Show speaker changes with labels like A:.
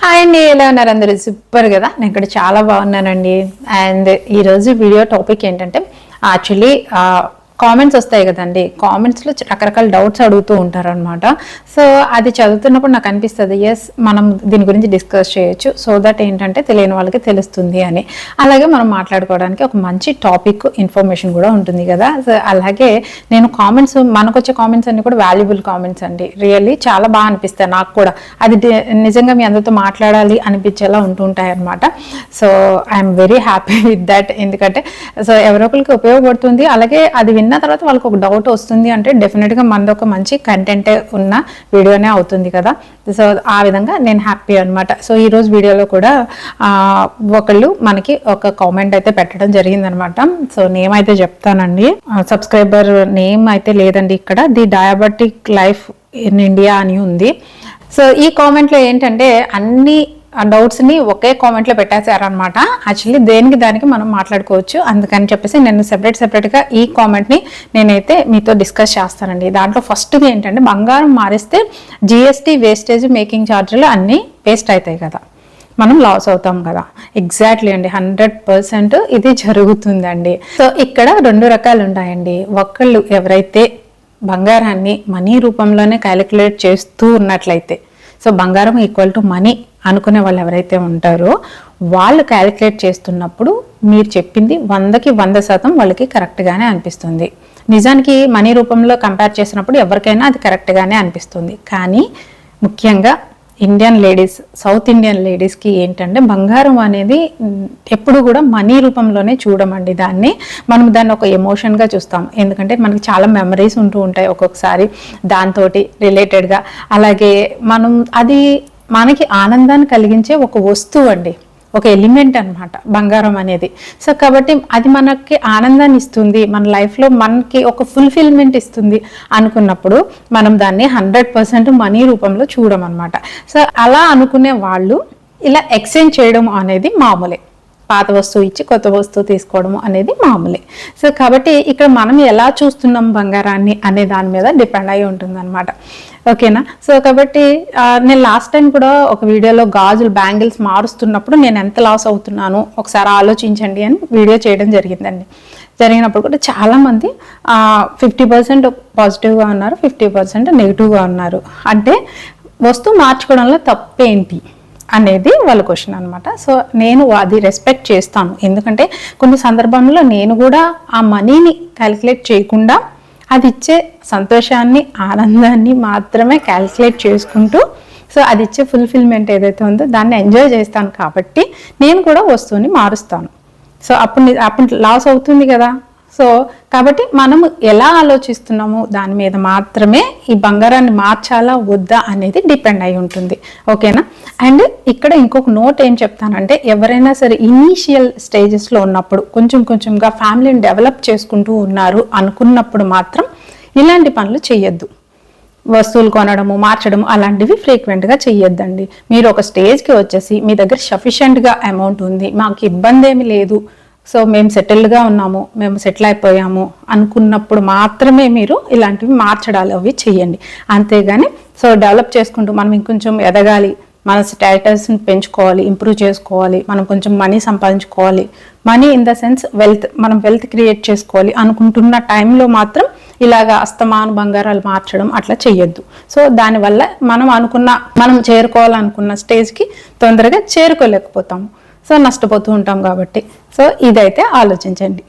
A: Hi ఎలా ఉన్నారు అందరూ? సూపర్ కదా? నేను ఇక్కడ చాలా బాగున్నానండి. అండ్ ఈరోజు వీడియో టాపిక్ ఏంటంటే యాక్చువల్లీ కామెంట్స్ వస్తాయి కదండి. కామెంట్స్లో రకరకాల డౌట్స్ అడుగుతూ ఉంటారు అనమాట సో అది చదువుతున్నప్పుడు నాకు అనిపిస్తుంది ఎస్ మనం దీని గురించి డిస్కస్ చేయొచ్చు. సో దట్ ఏంటంటే తెలియని వాళ్ళకి తెలుస్తుంది అని. అలాగే మనం మాట్లాడుకోవడానికి ఒక మంచి టాపిక్ ఇన్ఫర్మేషన్ కూడా ఉంటుంది కదా. సో అలాగే నేను కామెంట్స్ మనకు వచ్చే కామెంట్స్ అన్ని కూడా వాల్యుబుల్ కామెంట్స్ అండి. రియల్లీ చాలా బాగా అనిపిస్తాయి నాకు కూడా. అది నిజంగా మీ అందరితో మాట్లాడాలి అనిపించేలా ఉంటుంటాయి అనమాట so I'm very happy with that ఎందుకంటే సో ఎవరో ఒకరికి ఉపయోగపడుతుంది. అలాగే అది విన్న తర్వాత వాళ్ళకి ఒక డౌట్ వస్తుంది అంటే డెఫినెట్గా మనది ఒక మంచి కంటెంట్ ఉన్న వీడియోనే అవుతుంది కదా. సో ఆ విధంగా నేను హ్యాపీ అనమాట సో ఈ రోజు వీడియోలో కూడా ఒకళ్ళు మనకి ఒక కామెంట్ అయితే పెట్టడం జరిగిందనమాట సో నేమ్ అయితే చెప్తానండి. సబ్స్క్రైబర్ నేమ్ అయితే లేదండి ఇక్కడ. The diabetic life in India అని ఉంది. సో ఈ కామెంట్లో ఏంటంటే అన్ని ఆ డౌట్స్ని ఒకే కామెంట్లో పెట్టేశారనమాట యాక్చువల్లీ దేనికి దానికి మనం మాట్లాడుకోవచ్చు. అందుకని చెప్పేసి నేను సెపరేట్ సెపరేట్గా ఈ కామెంట్ని నేనైతే మీతో డిస్కస్ చేస్తానండి. దాంట్లో ఫస్ట్ది ఏంటంటే బంగారం మారిస్తే జిఎస్టీ వేస్టేజ్ మేకింగ్ ఛార్జీలు అన్నీ వేస్ట్ అవుతాయి కదా. మనం లాస్ అవుతాం కదా. ఎగ్జాక్ట్లీ అండి. హండ్రెడ్ పర్సెంట్ ఇది జరుగుతుందండి. సో ఇక్కడ రెండు రకాలు ఉంటాయండి. ఒకళ్ళు ఎవరైతే బంగారాన్ని మనీ రూపంలోనే క్యాలిక్యులేట్ చేస్తూ ఉన్నట్లయితే. సో బంగారం ఈక్వల్ టు మనీ అనుకునే వాళ్ళు ఎవరైతే ఉంటారో వాళ్ళు క్యాలిక్యులేట్ చేస్తున్నప్పుడు మీరు చెప్పింది వందకి వంద శాతం వాళ్ళకి కరెక్ట్గానే అనిపిస్తుంది. నిజానికి మనీ రూపంలో కంపేర్ చేసినప్పుడు ఎవరికైనా అది కరెక్ట్గానే అనిపిస్తుంది. కానీ ముఖ్యంగా ఇండియన్ లేడీస్ సౌత్ ఇండియన్ లేడీస్కి ఏంటంటే బంగారం అనేది ఎప్పుడు కూడా మనీ రూపంలోనే చూడమండి దాన్ని. మనం దాన్ని ఒక ఎమోషన్గా చూస్తాం. ఎందుకంటే మనకి చాలా మెమరీస్ ఉంటూ ఉంటాయి ఒక్కొక్కసారి. దాంతో రిలేటెడ్గా అలాగే మనం అది మనకి ఆనందాన్ని కలిగించే ఒక వస్తువు అండి. ఒక ఎలిమెంట్ అన్నమాట బంగారం అనేది. సో కాబట్టి అది మనకి ఆనందాన్ని ఇస్తుంది మన లైఫ్లో మనకి ఒక ఫుల్ఫిల్మెంట్ ఇస్తుంది అనుకున్నప్పుడు మనం దాన్ని హండ్రెడ్ పర్సెంట్ మనీ రూపంలో చూడమన్నమాట. సో అలా అనుకునే వాళ్ళు ఇలా ఎక్స్చేంజ్ చేయడం అనేది మామూలే. పాత వస్తువు ఇచ్చి కొత్త వస్తువు తీసుకోవడం అనేది మామూలే. సో కాబట్టి ఇక్కడ మనం ఎలా చూస్తున్నాం బంగారాన్ని అనే దాని మీద డిపెండ్ అయి ఉంటుంది అనమాట ఓకేనా? సో కాబట్టి నేను లాస్ట్ టైం కూడా ఒక వీడియోలో గాజులు బ్యాంగిల్స్ మారుస్తున్నప్పుడు నేను ఎంత లాస్ అవుతున్నాను ఒకసారి ఆలోచించండి అని వీడియో చేయడం జరిగిందండి. జరిగినప్పుడు కూడా చాలామంది ఫిఫ్టీ పర్సెంట్ పాజిటివ్గా ఉన్నారు ఫిఫ్టీ పర్సెంట్ నెగిటివ్గా ఉన్నారు. అంటే వస్తువు మార్చుకోవడంలో తప్పేంటి? అనేది వాళ్ళ క్వశ్చన్ అనమాట సో నేను అది రెస్పెక్ట్ చేస్తాను. ఎందుకంటే కొన్ని సందర్భంలో నేను కూడా ఆ మనీని క్యాలిక్యులేట్ చేయకుండా అది ఇచ్చే సంతోషాన్ని ఆనందాన్ని మాత్రమే క్యాలిక్యులేట్ చేసుకుంటూ సో అది ఇచ్చే ఫుల్ఫిల్మెంట్ ఏదైతే ఉందో దాన్ని ఎంజాయ్ చేస్తాను కాబట్టి నేను కూడా వస్తువుని మారుస్తాను. సో అప్పుడు అప్పుడు లాస్ అవుతుంది కదా. సో కాబట్టి మనం ఎలా ఆలోచిస్తున్నాము దాని మీద మాత్రమే ఈ బంగారాన్ని మార్చాలా వద్దా అనేది డిపెండ్ అయి ఉంటుంది. ఓకేనా? అండ్ ఇక్కడ ఇంకొక నోట్ ఏం చెప్తానంటే ఎవరైనా సరే ఇనీషియల్ స్టేజెస్లో ఉన్నప్పుడు కొంచెం కొంచెంగా ఫ్యామిలీని డెవలప్ చేసుకుంటూ ఉన్నారు అనుకున్నప్పుడు మాత్రం ఇలాంటి పనులు చేయొద్దు వస్తువులు కొనడము మార్చడం అలాంటివి ఫ్రీక్వెంట్గా చెయ్యొద్దండి. మీరు ఒక స్టేజ్కి వచ్చేసి మీ దగ్గర సఫిషియెంట్గా అమౌంట్ ఉంది మాకు ఇబ్బంది ఏమి లేదు సో మేము సెటిల్డ్గా ఉన్నాము మేము సెటిల్ అయిపోయాము అనుకున్నప్పుడు మాత్రమే మీరు ఇలాంటివి మార్చడాలు అవి చెయ్యండి అంతేగాని సో డెవలప్ చేసుకుంటూ మనం ఇంకొంచెం ఎదగాలి మన స్టేటస్ని పెంచుకోవాలి ఇంప్రూవ్ చేసుకోవాలి మనం కొంచెం మనీ సంపాదించుకోవాలి. Money in the sense wealth మనం వెల్త్ క్రియేట్ చేసుకోవాలి అనుకుంటున్న టైంలో మాత్రం ఇలాగ అస్తమాను బంగారాలు మార్చడం అట్లా చెయ్యొద్దు. సో దానివల్ల మనం అనుకున్న మనం చేరుకోవాలనుకున్న స్టేజ్కి తొందరగా చేరుకోలేకపోతాము. సో నష్టపోతూ ఉంటాం కాబట్టి. సో ఇదైతే ఆలోచించండి.